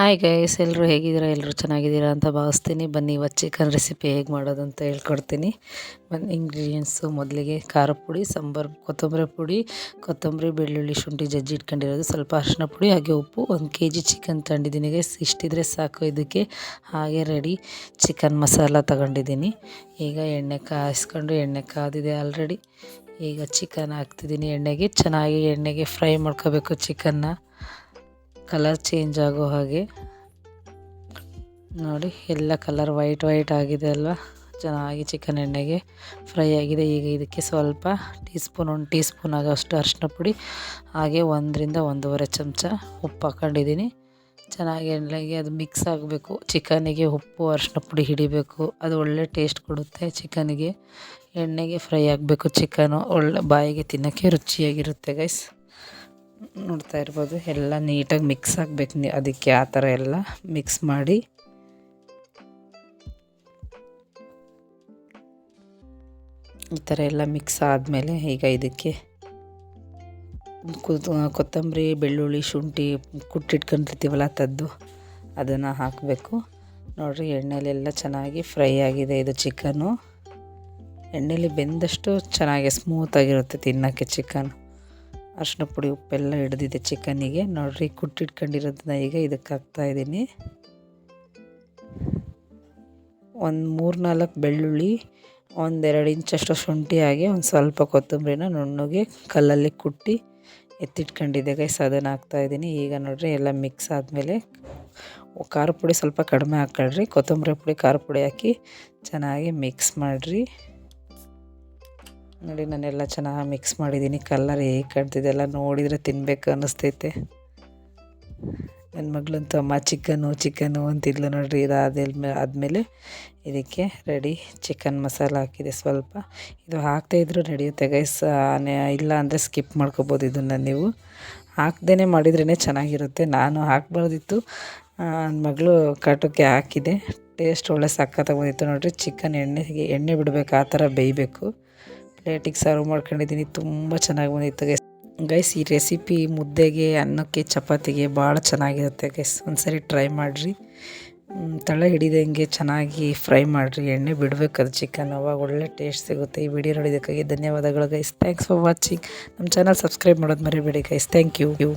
Hi guys ಎಲ್ಲರೂ ಹೇಗಿದ್ದೀರಾ? ಎಲ್ಲರೂ ಚೆನ್ನಾಗಿದ್ದೀರಾ ಅಂತ ಭಾವಿಸ್ತೀನಿ. ಬನ್ನಿ ಇವತ್ತು ಚಿಕನ್ ರೆಸಿಪಿ ಹೇಗೆ ಮಾಡೋದು ಅಂತ ಹೇಳ್ಕೊಡ್ತೀನಿ. ಬನ್ನಿ ಇಂಗ್ರೀಡಿಯೆಂಟ್ಸು ಮೊದಲಿಗೆ ಖಾರ ಪುಡಿ, ಸಾಂಬಾರು, ಕೊತ್ತಂಬರಿ ಪುಡಿ, ಕೊತ್ತಂಬರಿ, ಬೆಳ್ಳುಳ್ಳಿ, ಶುಂಠಿ, ಜಜ್ಜಿ ಇಟ್ಕೊಂಡಿರೋದು. ಸ್ವಲ್ಪ ಅರಿಶಿನ ಪುಡಿ, ಹಾಗೆ ಉಪ್ಪು, ಒಂದು ಕೆ ಜಿ ಚಿಕನ್ ತಂದಿದ್ದೀನಿ ಗೈಸ್ ಇಷ್ಟಿದ್ರೆ ಸಾಕು ಇದಕ್ಕೆ. ಹಾಗೆ ರೆಡಿ ಚಿಕನ್ ಮಸಾಲ ತಗೊಂಡಿದ್ದೀನಿ. ಈಗ ಎಣ್ಣೆ ಕಾಯಿಸ್ಕೊಂಡು ಎಣ್ಣೆ ಕಾದಿದೆ ಆಲ್ರೆಡಿ ಈಗ ಚಿಕನ್ ಹಾಕ್ತಿದ್ದೀನಿ ಎಣ್ಣೆಗೆ. ಚೆನ್ನಾಗಿ ಎಣ್ಣೆಗೆ ಫ್ರೈ ಮಾಡ್ಕೋಬೇಕು ಚಿಕನ್ನ ಕಲರ್ ಚೇಂಜ್ ಆಗೋ ಹಾಗೆ. ನೋಡಿ, ಎಲ್ಲ ಕಲರ್ ವೈಟ್ ವೈಟ್ ಆಗಿದೆ ಅಲ್ವಾ? ಚೆನ್ನಾಗಿ ಚಿಕನ್ ಎಣ್ಣೆಗೆ ಫ್ರೈ ಆಗಿದೆ. ಈಗ ಇದಕ್ಕೆ ಸ್ವಲ್ಪ ಟೀ ಸ್ಪೂನ್ ಒಂದು ಟೀ ಸ್ಪೂನ್ ಆಗೋಷ್ಟು ಅರಿಶಿನ ಪುಡಿ, ಹಾಗೆ ಒಂದರಿಂದ ಒಂದೂವರೆ ಚಮಚ ಉಪ್ಪು ಹಾಕೊಂಡಿದ್ದೀನಿ ಚೆನ್ನಾಗಿ ಎಣ್ಣೆಗೆ ಅದು ಮಿಕ್ಸ್ ಆಗಬೇಕು. ಚಿಕನಿಗೆ ಉಪ್ಪು ಅರಿಶಿನ ಪುಡಿ ಹಿಡಿಬೇಕು. ಅದು ಒಳ್ಳೆ ಟೇಸ್ಟ್ ಕೊಡುತ್ತೆ ಚಿಕನಿಗೆ. ಎಣ್ಣೆಗೆ ಫ್ರೈ ಆಗಬೇಕು ಚಿಕನು. ಒಳ್ಳೆ ಬಾಯಿಗೆ ತಿನ್ನೋಕ್ಕೆ ರುಚಿಯಾಗಿರುತ್ತೆ ಗೈಸ್ ನೋಡ್ತಾ ಇರ್ಬೋದು. ಎಲ್ಲ ನೀಟಾಗಿ ಮಿಕ್ಸ್ ಆಗಬೇಕು. ಅದಕ್ಕೆ ಆ ಥರ ಎಲ್ಲ ಮಿಕ್ಸ್ ಮಾಡಿ. ಈ ಥರ ಎಲ್ಲ ಮಿಕ್ಸ್ ಆದಮೇಲೆ ಈಗ ಇದಕ್ಕೆ ಕೊತ್ತಂಬರಿ, ಬೆಳ್ಳುಳ್ಳಿ, ಶುಂಠಿ ಕುಟ್ಟಿಟ್ಕೊಂಡಿರ್ತೀವಲ್ಲ ತದ್ದು, ಅದನ್ನು ಹಾಕಬೇಕು. ನೋಡಿರಿ, ಎಣ್ಣೆಲೆಲ್ಲ ಚೆನ್ನಾಗಿ ಫ್ರೈ ಆಗಿದೆ ಇದು ಚಿಕನು ಎಣ್ಣೆಲಿ ಬೆಂದಷ್ಟು ಚೆನ್ನಾಗಿ ಸ್ಮೂತಾಗಿರುತ್ತೆ ತಿನ್ನೋಕ್ಕೆ ಚಿಕನ್ ಅರಿಶಿನ ಪುಡಿ ಉಪ್ಪೆಲ್ಲ ಹಿಡ್ದಿದೆ ಚಿಕನ್ನಿಗೆ ನೋಡಿರಿ, ಕುಟ್ಟಿಟ್ಕೊಂಡಿರೋದನ್ನ ಈಗ ಇದಕ್ಕೆ ಹಾಕ್ತಾಯಿದ್ದೀನಿ ಒಂದು ಮೂರು ನಾಲ್ಕು ಬೆಳ್ಳುಳ್ಳಿ ಒಂದೆರಡು ಇಂಚಷ್ಟು ಶುಂಠಿ ಹಾಗೆ ಒಂದು ಸ್ವಲ್ಪ ಕೊತ್ತಂಬರಿನ ನುಣ್ಣಗೆ ಕಲ್ಲಲ್ಲಿ ಕುಟ್ಟಿ ಎತ್ತಿಟ್ಕೊಂಡಿದ್ದೆ ಗೈಸ್ ಅದನ್ನು ಹಾಕ್ತಾಯಿದ್ದೀನಿ ಈಗ ನೋಡಿರಿ, ಎಲ್ಲ ಮಿಕ್ಸ್ ಆದಮೇಲೆ ಖಾರ ಪುಡಿ ಸ್ವಲ್ಪ ಕಡಿಮೆ ಹಾಕ್ಕೊಳ್ರಿ ಕೊತ್ತಂಬರಿ ಪುಡಿ, ಖಾರ ಪುಡಿ ಹಾಕಿ ಚೆನ್ನಾಗಿ ಮಿಕ್ಸ್ ಮಾಡಿರಿ. ನೋಡಿ, ನಾನೆಲ್ಲ ಚೆನ್ನಾಗಿ ಮಿಕ್ಸ್ ಮಾಡಿದ್ದೀನಿ ಕಲ್ಲರ್ ಹೇಗೆ ಕಾಣ್ತಿದೆ ಎಲ್ಲ ನೋಡಿದರೆ ತಿನ್ನಬೇಕು ಅನ್ನಿಸ್ತೈತೆ. ನನ್ನ ಮಗಳಂತೂ ಅಮ್ಮ ಚಿಕನ್ನು ಚಿಕನ್ನು ಅಂತಿದ್ಲು ನೋಡಿರಿ. ಇದು ಆದಮೇಲೆ ಇದಕ್ಕೆ ರೆಡಿ ಚಿಕನ್ ಮಸಾಲ ಹಾಕಿದೆ ಸ್ವಲ್ಪ. ಇದು ಹಾಕ್ತಾಯಿದ್ರು ನಡೆಯುತ್ತೆ ಗೈಸ್ ಇಲ್ಲ ಅಂದರೆ ಸ್ಕಿಪ್ ಮಾಡ್ಕೋಬೋದು ಇದನ್ನು ನೀವು. ಹಾಕ್ದೇ ಮಾಡಿದ್ರೇ ಚೆನ್ನಾಗಿರುತ್ತೆ. ನಾನು ಹಾಕ್ಬಾರ್ದಿತ್ತು. ನನ್ನ ಮಗಳು ಕಾಟಕ್ಕೆ ಹಾಕಿದೆ. ಟೇಸ್ಟ್ ಒಳ್ಳೆ ಸಕ್ಕತ್ತಾಗಿ ಬಂದಿತ್ತು ನೋಡಿರಿ. ಚಿಕನ್ ಎಣ್ಣೆಗೆ, ಎಣ್ಣೆ ಬಿಡಬೇಕು, ಆ ಥರ ಬೇಯಬೇಕು. ಪ್ಲೇಟಿಗೆ ಸರ್ವ್ ಮಾಡ್ಕೊಂಡಿದ್ದೀನಿ. ತುಂಬ ಚೆನ್ನಾಗಿ ಬಂದಿತ್ತು ಗೈಸ್ ಗೈಸ್ ಈ ರೆಸಿಪಿ ಮುದ್ದೆಗೆ, ಅನ್ನಕ್ಕೆ, ಚಪಾತಿಗೆ ಭಾಳ ಚೆನ್ನಾಗಿರುತ್ತೆ ಗೈಸ್ ಒಂದ್ಸರಿ ಟ್ರೈ ಮಾಡಿರಿ. ತಳ ಹಿಡಿದಂಗೆ ಚೆನ್ನಾಗಿ ಫ್ರೈ ಮಾಡಿರಿ. ಎಣ್ಣೆ ಬಿಡಬೇಕು ಅದು ಚಿಕನ್ ಅವಾಗ ಒಳ್ಳೆ ಟೇಸ್ಟ್ ಸಿಗುತ್ತೆ. ಈ ವಿಡಿಯೋ ನೋಡಿದ್ದಕ್ಕಾಗಿ ಧನ್ಯವಾದಗಳು ಗೈಸ್ ಥ್ಯಾಂಕ್ಸ್ ಫಾರ್ ವಾಚಿಂಗ್ ನಮ್ಮ ಚಾನಲ್ ಸಬ್ಸ್ಕ್ರೈಬ್ ಮಾಡೋದು ಮರಿಬೇಡಿ ಗೈಸ್ ಥ್ಯಾಂಕ್ ಯು